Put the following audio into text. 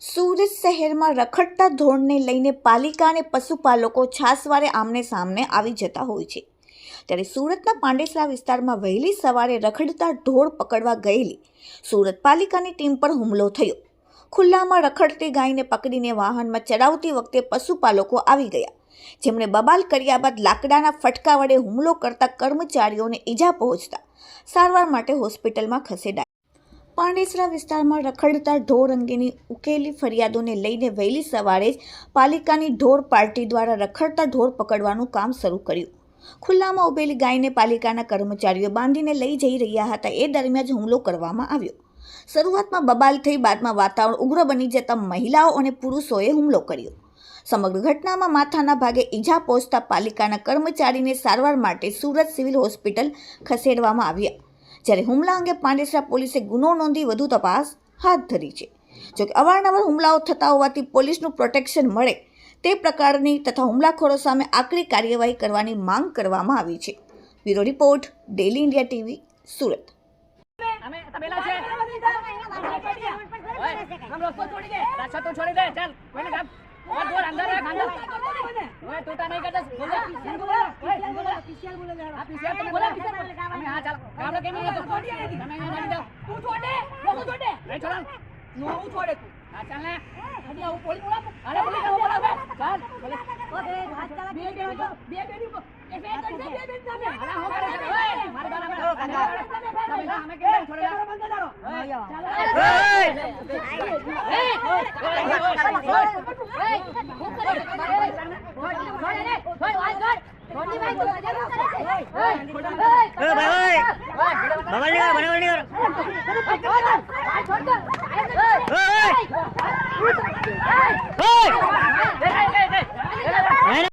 સુરત શહેરમાં રખડતા ધોળને લઈને પાલિકા અને પશુપાલકો છાસવારે આમને સામને આવી જતા હોય છે. ત્યારે સુરતના પાંડેસરા વિસ્તારમાં વહેલી સવારે રખડતા ઢોળ પકડવા ગયેલી સુરત પાલિકાની ટીમ પર હુમલો થયો. ખુલ્લામાં રખડતી ગાયને પકડીને વાહનમાં ચડાવતી વખતે પશુપાલકો આવી ગયા. જેમણે બબાલ કર્યા બાદ લાકડાના ફટકા વડે હુમલો કરતા કર્મચારીઓને ઈજા પહોંચતા સારવાર માટે હોસ્પિટલમાં ખસેડાયા. પાંડેસરા વિસ્તારમાં રખડતા ઢોર અંગેની ઉકેલી ફરિયાદોને લઈને વહેલી સવારે જ પાલિકાની ઢોર પાર્ટી દ્વારા રખડતા ઢોર પકડવાનું કામ શરૂ કર્યું. ખુલ્લામાં ઉભેલી ગાયને પાલિકાના કર્મચારીઓ બાંધીને લઈ જઈ રહ્યા હતા. એ દરમિયાન જ હુમલો કરવામાં આવ્યો. શરૂઆતમાં બબાલ થઈ બાદમાં વાતાવરણ ઉગ્ર બની જતા મહિલાઓ અને પુરુષોએ હુમલો કર્યો. સમગ્ર ઘટનામાં માથાના ભાગે ઈજા પહોંચતા પાલિકાના કર્મચારીને સારવાર માટે સુરત સિવિલ હોસ્પિટલ ખસેડવામાં આવ્યા. જ્યારે હુમલા અંગે પાંડેસરા પોલીસે ગુનો નોંધી વધુ તપાસ હાથ ધરી છે જોકે અવારનવાર હુમલાઓ થતા હોવાથી પોલીસનું પ્રોટેક્શન મળે તે પ્રકારની તથા હુમલાખોરો સામે આકરી કાર્યવાહી કરવાની માંગ કરવામાં આવી છે bureau report daily India TV Surat અમે તબેલા છે ઓય, हम रस्ता छोड़ी दे रास्ता तो छोड़ी दे चल पहले काम और दूर अंदर है अंदर ओए तू ता नहीं करता ગામડે કેમ નહીં છોડી નથી તમે અહીંયા જાવ તું છોડે તું છોડે નહીં છોડ નો હું છોડે તું હા ચાલ ને હજી હું પોલીસ બોલાવ અરે પોલીસ બોલાવ બોલાવ ચાલ બોલે ઓકે હાથ ચાલા બે બે બે બે ની એક બે કરી દે બે બે તમે અરે હો કરે ઓય મારે ગાલા મેં તમે અમે કે છોડે બંધ કરો ઓય ઓય ઓય ઓય ઓય ઓય बाबा बाबा